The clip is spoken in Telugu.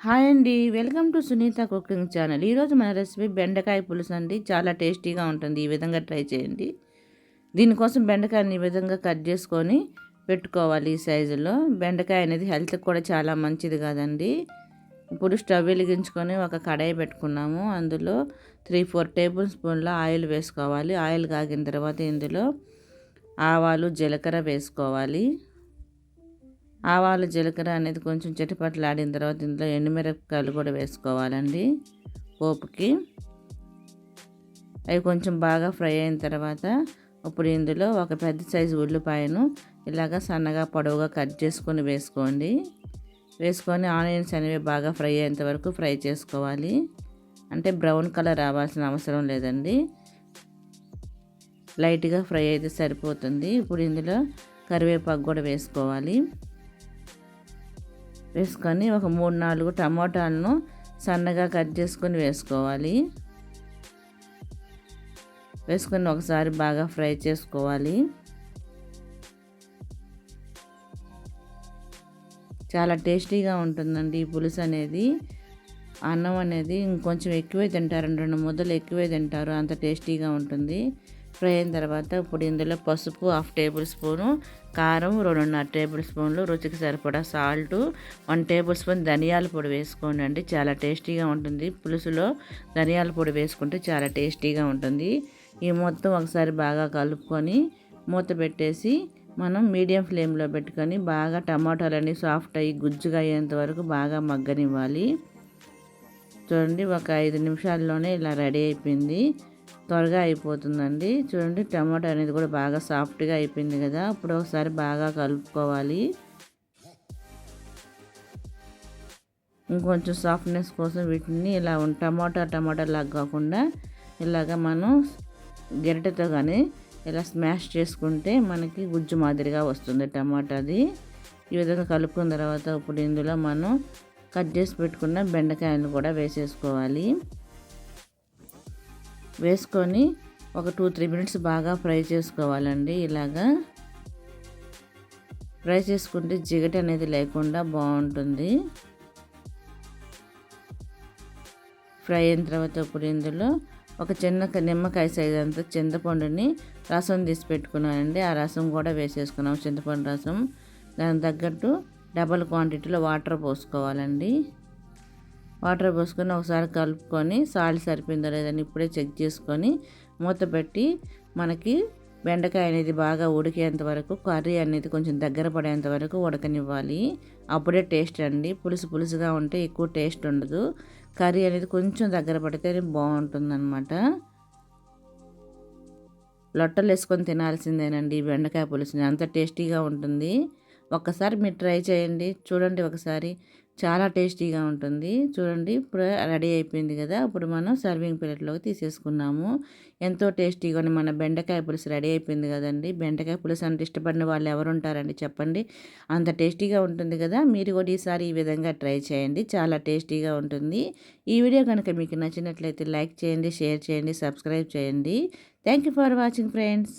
హాయ్ అండి. Welcome to Sunitha cooking channel. ఈరోజు మన రెసిపీ బెండకాయ పులుసు అండి. చాలా టేస్టీగా ఉంటుంది. ఈ విధంగా ట్రై చేయండి. దీనికోసం బెండకాయని ఈ విధంగా కట్ చేసుకొని పెట్టుకోవాలి ఈ సైజులో. బెండకాయ అనేది హెల్త్కి కూడా చాలా మంచిది కదండి. ఇప్పుడు స్టవ్ వెలిగించుకొని ఒక కడాయి పెట్టుకున్నాము. అందులో త్రీ ఫోర్ టేబుల్ స్పూన్ల ఆయిల్ వేసుకోవాలి. ఆయిల్ కాగిన తర్వాత ఇందులో ఆవాలు జీలకర్ర వేసుకోవాలి. ఆవాలు జీలకర్ర అనేది కొంచెం ఆడిన తర్వాత ఇందులో ఎండుమిరపకాయలు కూడా వేసుకోవాలండి పోపుకి. అవి కొంచెం బాగా ఫ్రై అయిన తర్వాత ఇప్పుడు ఇందులో ఒక పెద్ద సైజు ఉల్లిపాయను ఇలాగ సన్నగా పొడవుగా కట్ చేసుకొని వేసుకోండి. వేసుకొని ఆనియన్స్ అనేవి బాగా ఫ్రై అయ్యేంత వరకు ఫ్రై చేసుకోవాలి. అంటే బ్రౌన్ కలర్ రావాల్సిన అవసరం లేదండి. లైట్గా ఫ్రై అయితే సరిపోతుంది. ఇప్పుడు ఇందులో కరివేపాకు కూడా వేసుకోవాలి. వేసుకొని ఒక మూడు నాలుగు టమాటాలను సన్నగా కట్ చేసుకొని వేసుకోవాలి. వేసుకొని ఒకసారి బాగా ఫ్రై చేసుకోవాలి. చాలా టేస్టీగా ఉంటుందండి ఈ పులుసు అనేది. అన్నం అనేది ఇంకొంచెం ఎక్కువే తింటారు రెండు ముద్దలు ఎక్కువే తింటారు అంత టేస్టీగా ఉంటుంది. ఫ్రై అయిన తర్వాత ఇప్పుడు ఇందులో పసుపు హాఫ్ టేబుల్ స్పూను కారం రెండున్నర టేబుల్ స్పూన్లు రుచికి సరిపడా సాల్ట్ వన్ టేబుల్ స్పూన్ ధనియాల పొడి వేసుకోండి అండి చాలా టేస్టీగా ఉంటుంది. పులుసులో ధనియాల పొడి వేసుకుంటే చాలా టేస్టీగా ఉంటుంది. ఈ మొత్తం ఒకసారి బాగా కలుపుకొని మూత పెట్టేసి మనం మీడియం ఫ్లేమ్లో పెట్టుకొని బాగా టమాటాలన్నీ సాఫ్ట్ అయ్యి గుజ్జుగా అయ్యేంత వరకు బాగా మగ్గనివ్వాలి. చూడండి ఒక ఐదు నిమిషాల్లోనే ఇలా రెడీ అయిపోయింది. త్వరగా అయిపోతుందండి. చూడండి టమాటో అనేది కూడా బాగా సాఫ్ట్గా అయిపోయింది కదా. ఇప్పుడు ఒకసారి బాగా కలుపుకోవాలి. ఇంకొంచెం సాఫ్ట్నెస్ కోసం వీటిని ఇలా టమాటా టమాటా లాగా కాకుండా ఇలాగ మనం గెరటతో కానీ ఇలా స్మాష్ చేసుకుంటే మనకి గుజ్జు మాదిరిగా వస్తుంది టమాటాది. ఈ విధంగా కలుపుకున్న తర్వాత ఇప్పుడు ఇందులో మనం కట్ చేసి పెట్టుకున్న బెండకాయలు కూడా వేసేసుకోవాలి. వేసుకొని ఒక టూ త్రీ మినిట్స్ బాగా ఫ్రై చేసుకోవాలండి. ఇలాగా ఫ్రై చేసుకుంటే జిగట అనేది లేకుండా బాగుంటుంది. ఫ్రై అయిన తర్వాత ఇప్పుడు ఇందులో ఒక చిన్న నిమ్మకాయ సైజ్ అంత చింతపండుని రసం తీసి పెట్టుకున్నానండి. ఆ రసం కూడా వేసేసుకున్నాం. చింతపండు రసం. దానికి తగ్గట్టు డబల్ క్వాంటిటీలో వాటర్ పోసుకోవాలండి. వాటర్ పోసుకొని ఒకసారి కలుపుకొని సాల్ట్ సరిపోయిందో లేదని ఇప్పుడే చెక్ చేసుకొని మూత పెట్టి మనకి బెండకాయ అనేది బాగా ఉడికేంత వరకు కర్రీ అనేది కొంచెం దగ్గర పడేంత వరకు ఉడకనివ్వాలి. అప్పుడే టేస్ట్ అండి. పులుసు పులుసుగా ఉంటే ఎక్కువ టేస్ట్ ఉండదు. కర్రీ అనేది కొంచెం దగ్గర పడితే బాగుంటుంది అనమాట లొట్టలు వేసుకొని తినాల్సిందేనండి బెండకాయ పులుసుని. అంత టేస్టీగా ఉంటుంది. ఒక్కసారి మీరు ట్రై చేయండి. చూడండి ఒకసారి. చాలా టేస్టీగా ఉంటుంది. చూడండి ఇప్పుడు రెడీ అయిపోయింది కదా. ఇప్పుడు మనం సర్వింగ్ ప్లేట్లోకి తీసేసుకున్నాము. ఎంతో టేస్టీగా మన బెండకాయ పులుసు రెడీ అయిపోయింది కదండి. బెండకాయ పులుసు అంటే ఇష్టపడిన వాళ్ళు ఎవరు ఉంటారండి చెప్పండి. అంత టేస్టీగా ఉంటుంది కదా. మీరు కూడా ఈసారి ఈ విధంగా ట్రై చేయండి. చాలా టేస్టీగా ఉంటుంది. ఈ వీడియో కనుక మీకు నచ్చినట్లయితే లైక్ చేయండి షేర్ చేయండి సబ్స్క్రైబ్ చేయండి. Thank you for watching friends.